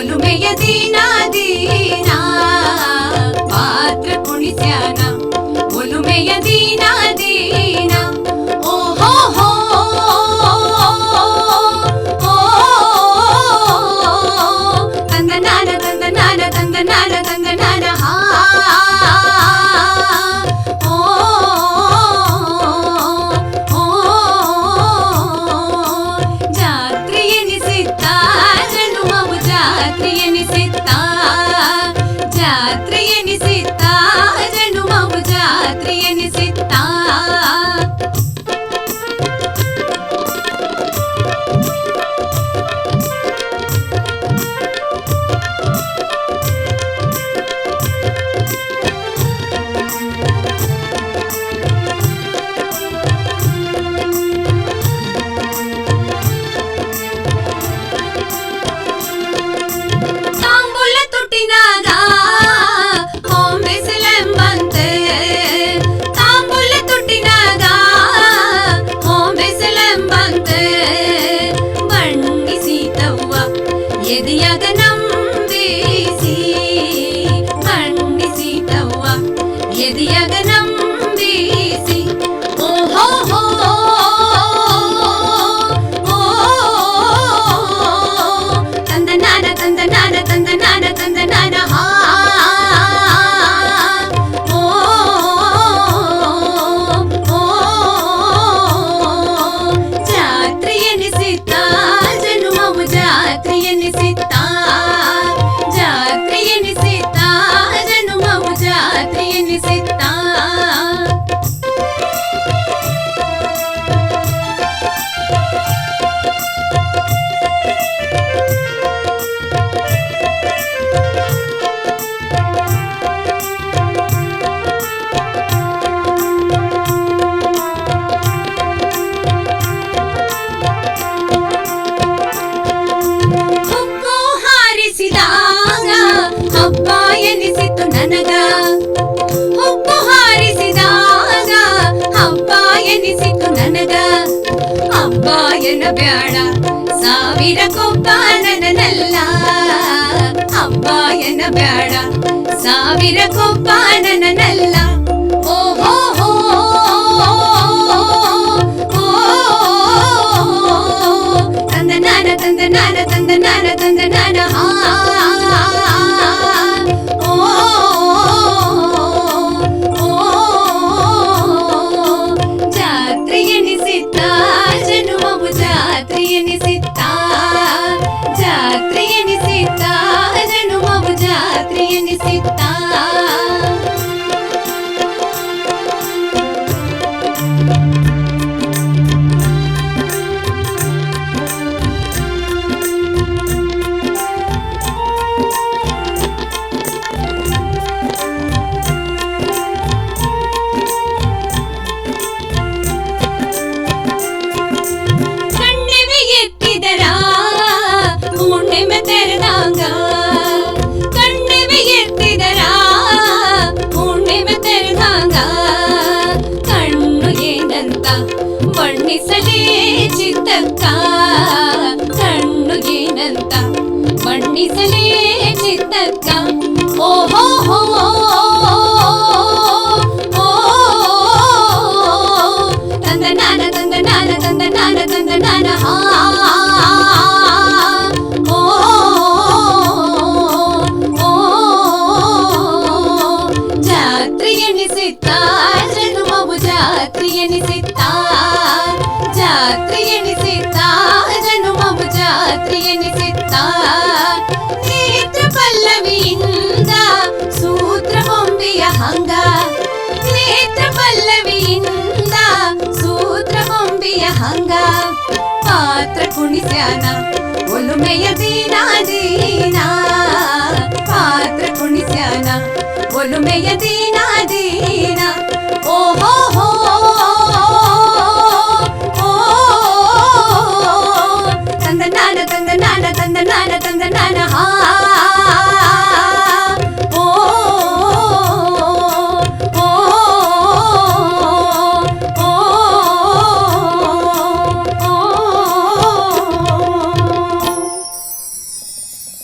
ಒಲುಮೆಯ ದೀನಾ ದೀನಾ ಪಾತ್ರ ಕುಣಿಸ್ಯಾನ ಜಾತ್ರೆಯನಿಸಿತ್ತ ಜನುಮವು ಜಾತ್ರೆಯನಿಸಿತ್ತ ಅಪ್ಪ ಎನ್ನ ಬ್ಯಾಡ ಸಾವಿರ ಕೋಪ ನನ್ನಲ್ಲ ಅಪ್ಪ ಎನ್ನ ಬ್ಯಾಡ ಸಾವಿರ ಕೋಪ ನನ್ನಲ್ಲ felicito. నాన గంగ నాన గంగ నాన గంగ నాన జాత్రియని సితార్ జగమబు జాత్రియని సితార్ జాత్రియని సితార్ జగమబు జాత్రియని సితార్ ಪಾತ್ರ ಕುಣಿಸ್ಯಾನ ಒಲುಮೆಯ ದೀನ ದೀನ ಪಾತ್ರ ಕುಣಿಸ್ಯಾನ ಒಲುಮೆಯ ದೀನ ದೀನ ಓಹೋ